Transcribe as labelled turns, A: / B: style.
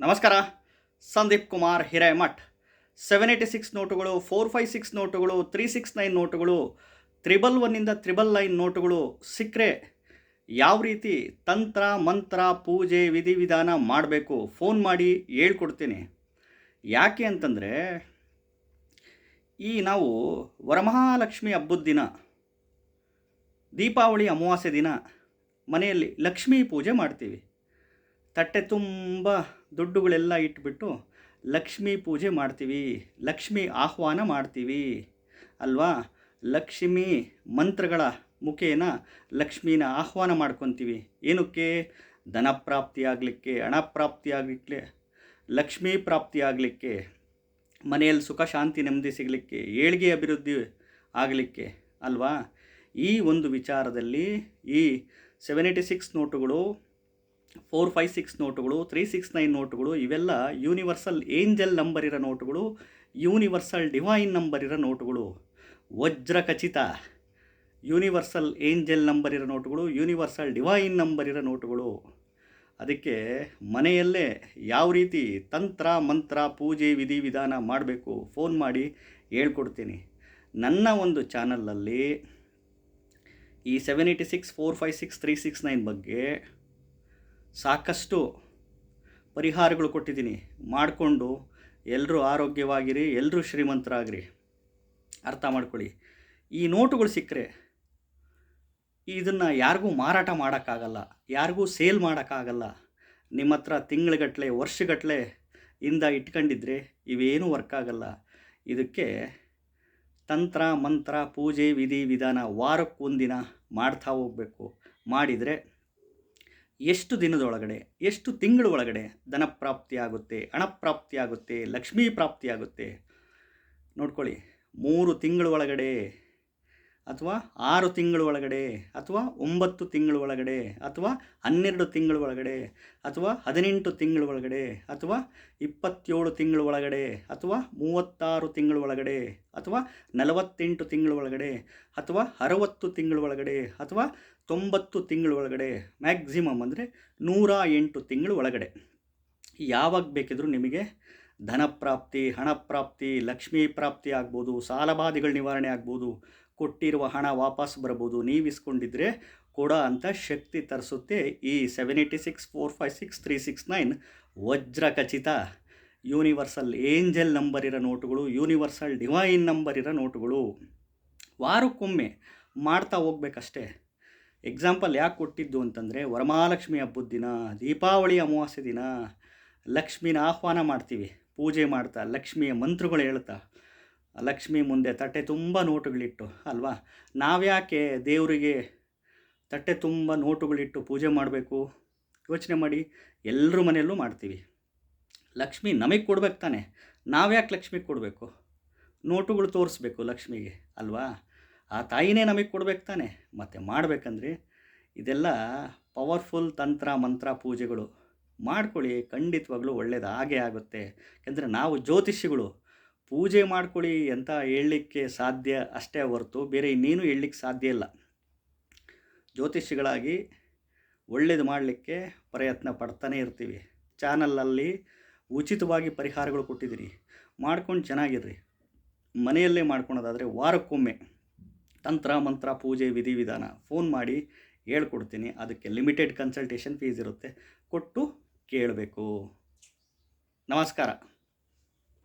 A: ನಮಸ್ಕಾರ. Sandeep Kumar Hiremath. Seven eighty six ನೋಟುಗಳು four five six ನೋಟುಗಳು ತ್ರೀ ಸಿಕ್ಸ್ ನೈನ್ ನೋಟುಗಳು ತ್ರಿಬಲ್ ಒನ್ನಿಂದ ತ್ರಿಬಲ್ ನೈನ್ ನೋಟುಗಳು ಸಿಕ್ಕರೆ ಯಾವ ರೀತಿ ತಂತ್ರ, ಮಂತ್ರ, ಪೂಜೆ ವಿಧಿವಿಧಾನ ಮಾಡಬೇಕು ಫೋನ್ ಮಾಡಿ ಹೇಳ್ಕೊಡ್ತೀನಿ. ಯಾಕೆ ಅಂತಂದರೆ ಈ ನಾವು ವರಮಹಾಲಕ್ಷ್ಮಿ ಹಬ್ಬದ ದಿನ, ದೀಪಾವಳಿ ಅಮಾವಾಸ್ಯೆ ದಿನ ಮನೆಯಲ್ಲಿ ಲಕ್ಷ್ಮೀ ಪೂಜೆ ಮಾಡ್ತೀವಿ. ತಟ್ಟೆ ತುಂಬ ದುಡ್ಡುಗಳೆಲ್ಲ ಇಟ್ಬಿಟ್ಟು ಲಕ್ಷ್ಮೀ ಪೂಜೆ ಮಾಡ್ತೀವಿ, ಲಕ್ಷ್ಮಿ ಆಹ್ವಾನ ಮಾಡ್ತೀವಿ. ಅಲ್ವಾ? ಲಕ್ಷ್ಮಿ ಮಂತ್ರಗಳ ಮುಖೇನ ಲಕ್ಷ್ಮೀನ ಆಹ್ವಾನ ಮಾಡ್ಕೊತೀವಿ. ಏನಕ್ಕೆ? ಧನ ಪ್ರಾಪ್ತಿ ಆಗಲಿಕ್ಕೆ, ಹಣ ಪ್ರಾಪ್ತಿಯಾಗಲಿಕ್ಕೆ ಲಕ್ಷ್ಮೀ ಪ್ರಾಪ್ತಿಯಾಗಲಿಕ್ಕೆ ಮನೆಯಲ್ಲಿ ಸುಖ ಶಾಂತಿ ನೆಮ್ಮದಿ ಸಿಗಲಿಕ್ಕೆ, ಏಳಿಗೆ ಅಭಿವೃದ್ಧಿ ಆಗಲಿಕ್ಕೆ, ಅಲ್ವಾ? ಈ ಒಂದು ವಿಚಾರದಲ್ಲಿ ಈ ಸೆವೆನ್ ಏಯ್ಟಿ ಸಿಕ್ಸ್ ನೋಟುಗಳು ಫೋರ್, ಫೈವ್, ಸಿಕ್ಸ್ ನೋಟುಗಳು, ತ್ರೀ, ಸಿಕ್ಸ್, ನೈನ್ ನೋಟುಗಳು, ಇವೆಲ್ಲ ಯೂನಿವರ್ಸಲ್ ಏಂಜಲ್ ನಂಬರ್ ಇರೋ ನೋಟುಗಳು ಯೂನಿವರ್ಸಲ್ ಡಿವೈನ್ ನಂಬರ್ ಇರೋ ನೋಟುಗಳು. ವಜ್ರ ಖಚಿತ. ಯೂನಿವರ್ಸಲ್ ಏಂಜಲ್ ನಂಬರ್ ಇರೋ ನೋಟುಗಳು ಯೂನಿವರ್ಸಲ್ ಡಿವೈನ್ ನಂಬರ್ ಇರೋ ನೋಟುಗಳು. ಅದಕ್ಕೆ ಮನೆಯಲ್ಲೇ ಯಾವ ರೀತಿ ತಂತ್ರ, ಮಂತ್ರ, ಪೂಜೆ, ವಿಧಿ, ವಿಧಾನ ಮಾಡಬೇಕು ಫೋನ್ ಮಾಡಿ ಹೇಳ್ಕೊಡ್ತೀನಿ. ನನ್ನ ಒಂದು ಚಾನಲಲ್ಲಿ ಈ seven eighty six four five six three six nine ಬಗ್ಗೆ ಸಾಕಷ್ಟು ಪರಿಹಾರಗಳು ಕೊಟ್ಟಿದ್ದೀನಿ. ಮಾಡಿಕೊಂಡು ಎಲ್ಲರೂ ಆರೋಗ್ಯವಾಗಿರಿ ಎಲ್ಲರೂ ಶ್ರೀಮಂತರಾಗಿರಿ. ಅರ್ಥ ಮಾಡ್ಕೊಳ್ಳಿ. ಈ ನೋಟುಗಳು ಸಿಕ್ಕರೆ ಇದನ್ನು ಯಾರಿಗೂ ಮಾರಾಟ ಮಾಡೋಕ್ಕಾಗಲ್ಲ, ಯಾರಿಗೂ ಸೇಲ್ ಮಾಡೋಕ್ಕಾಗಲ್ಲ. ನಿಮ್ಮ ಹತ್ರ ತಿಂಗಳಗಟ್ಟಲೆ ವರ್ಷಗಟ್ಟಲೆ ಇಂದ ಇಟ್ಕೊಂಡಿದ್ರೆ ಇವೇನೂ ವರ್ಕ್ ಆಗಲ್ಲ. ಇದಕ್ಕೆ ತಂತ್ರ, ಮಂತ್ರ, ಪೂಜೆ, ವಿಧಿ, ವಿಧಾನ ವಾರಕ್ಕೊಂದಿನ ಮಾಡ್ತಾ ಹೋಗಬೇಕು. ಮಾಡಿದರೆ ಎಷ್ಟು ದಿನದೊಳಗಡೆ, ಎಷ್ಟು ತಿಂಗಳ ಒಳಗಡೆ ಧನ ಪ್ರಾಪ್ತಿ ಆಗುತ್ತೆ ಹಣ ಪ್ರಾಪ್ತಿಯಾಗುತ್ತೆ, ಲಕ್ಷ್ಮೀ ಪ್ರಾಪ್ತಿಯಾಗುತ್ತೆ? ನೋಡ್ಕೊಳ್ಳಿ, ಮೂರು ತಿಂಗಳ ಒಳಗಡೆ ಅಥವಾ ಆರು ತಿಂಗಳ ಒಳಗಡೆ, ಅಥವಾ ಒಂಬತ್ತು ತಿಂಗಳ ಒಳಗಡೆ, ಅಥವಾ ಹನ್ನೆರಡು ತಿಂಗಳ ಒಳಗಡೆ, ಅಥವಾ ಹದಿನೆಂಟು ತಿಂಗಳ ಒಳಗಡೆ, ಅಥವಾ ಇಪ್ಪತ್ತೇಳು ತಿಂಗಳ ಒಳಗಡೆ, ಅಥವಾ ಮೂವತ್ತಾರು ತಿಂಗಳ ಒಳಗಡೆ, ಅಥವಾ ನಲವತ್ತೆಂಟು ತಿಂಗಳ ಒಳಗಡೆ, ಅಥವಾ ಅರವತ್ತು ತಿಂಗಳ ಒಳಗಡೆ, ಅಥವಾ ತೊಂಬತ್ತು ತಿಂಗಳ ಒಳಗಡೆ ಮ್ಯಾಕ್ಸಿಮಮ್ ಅಂದರೆ ನೂರ ಎಂಟು ತಿಂಗಳ ಒಳಗಡೆ. ಯಾವಾಗ ಬೇಕಿದ್ರೂ ನಿಮಗೆ ಧನ ಪ್ರಾಪ್ತಿ, ಹಣ ಪ್ರಾಪ್ತಿ, ಲಕ್ಷ್ಮೀ ಪ್ರಾಪ್ತಿ ಆಗ್ಬೋದು, ಸಾಲಬಾಧೆಗಳ ನಿವಾರಣೆ ಆಗ್ಬೋದು ಕೊಟ್ಟಿರುವ ಹಣ ವಾಪಸ್ ಬರ್ಬೋದು ನೀವು ಇಸ್ಕೊಂಡಿದ್ರೆ ಕೊಡೋ ಅಂತ ಶಕ್ತಿ ತರಿಸುತ್ತೆ ಈ seven eighty six four five six three six nine ವಜ್ರ ಖಚಿತ. ಯೂನಿವರ್ಸಲ್ ಏಂಜಲ್ ನಂಬರ್ ಇರೋ ನೋಟುಗಳು ಯೂನಿವರ್ಸಲ್ ಡಿವೈನ್ ನಂಬರ್ ಇರೋ ನೋಟುಗಳು. ವಾರಕ್ಕೊಮ್ಮೆ ಮಾಡ್ತಾ ಹೋಗ್ಬೇಕಷ್ಟೇ. ಎಕ್ಸಾಂಪಲ್ ಯಾಕೆ ಕೊಟ್ಟಿದ್ದು ಅಂತಂದರೆ, ವರಮಹಾಲಕ್ಷ್ಮಿ ಹಬ್ಬದ ದಿನ, ದೀಪಾವಳಿ ಅಮಾವಾಸ್ಯೆ ದಿನ, ಲಕ್ಷ್ಮಿನ ಆಹ್ವಾನ ಮಾಡ್ತೀವಿ, ಪೂಜೆ ಮಾಡ್ತಾ, ಲಕ್ಷ್ಮಿಯ ಮಂತ್ರಗಳು ಹೇಳ್ತಾ. ಲಕ್ಷ್ಮಿ ಮುಂದೆ ತಟ್ಟೆ ತುಂಬ ನೋಟುಗಳಿಟ್ಟು, ಅಲ್ವಾ? ನಾವ್ಯಾಕೆ ದೇವರಿಗೆ ತಟ್ಟೆ ತುಂಬ ನೋಟುಗಳಿಟ್ಟು ಪೂಜೆ ಮಾಡಬೇಕು? ಯೋಚನೆ ಮಾಡಿ, ಎಲ್ಲರ ಮನೆಯಲ್ಲೂ ಮಾಡ್ತೀವಿ. ಲಕ್ಷ್ಮಿ ನಮಗೆ ಕೊಡ್ಬೇಕು ತಾನೆ. ನಾವ್ಯಾಕೆ ಲಕ್ಷ್ಮಿಗೆ ಕೊಡಬೇಕು? ನೋಟುಗಳು ತೋರಿಸ್ಬೇಕು ಲಕ್ಷ್ಮಿಗೆ, ಅಲ್ವಾ? ಆ ತಾಯಿನೇ ನಮಗೆ ಕೊಡ್ಬೇಕು ತಾನೆ. ಮತ್ತು ಮಾಡಬೇಕಂದ್ರೆ ಇದೆಲ್ಲ ಪವರ್ಫುಲ್ ತಂತ್ರ, ಮಂತ್ರ ಪೂಜೆಗಳು. ಮಾಡ್ಕೊಳ್ಳಿ, ಖಂಡಿತವಾಗ್ಲೂ ಒಳ್ಳೆಯದು ಹಾಗೇ ಆಗುತ್ತೆ. ಯಾಕೆಂದರೆ ನಾವು ಜ್ಯೋತಿಷಿಗಳು ಪೂಜೆ ಮಾಡ್ಕೊಳ್ಳಿ ಅಂತ ಹೇಳಲಿಕ್ಕೆ ಸಾಧ್ಯ ಅಷ್ಟೇ ಹೊರತು ಬೇರೆ ಇನ್ನೇನು ಹೇಳಲಿಕ್ಕೆ ಸಾಧ್ಯ ಇಲ್ಲ. ಜ್ಯೋತಿಷಿಗಳಾಗಿ ಒಳ್ಳೇದು ಮಾಡಲಿಕ್ಕೆ ಪ್ರಯತ್ನ ಪಡ್ತಾನೆ ಇರ್ತೀವಿ. ಚಾನಲಲ್ಲಿ ಉಚಿತವಾಗಿ ಪರಿಹಾರಗಳು ಕೊಟ್ಟಿದ್ದೀರಿ. ಮಾಡ್ಕೊಂಡು ಚೆನ್ನಾಗಿರ್ರಿ. ಮನೆಯಲ್ಲೇ ಮಾಡ್ಕೊಳೋದಾದರೆ ವಾರಕ್ಕೊಮ್ಮೆ ತಂತ್ರ, ಮಂತ್ರ, ಪೂಜೆ ವಿಧಿವಿಧಾನ ಫೋನ್ ಮಾಡಿ ಹೇಳ್ಕೊಡ್ತೀನಿ. ಅದಕ್ಕೆ ಲಿಮಿಟೆಡ್ ಕನ್ಸಲ್ಟೇಷನ್ ಫೀಸ್ ಇರುತ್ತೆ. ಕೊಟ್ಟು ಕೇಳಬೇಕು. ನಮಸ್ಕಾರ.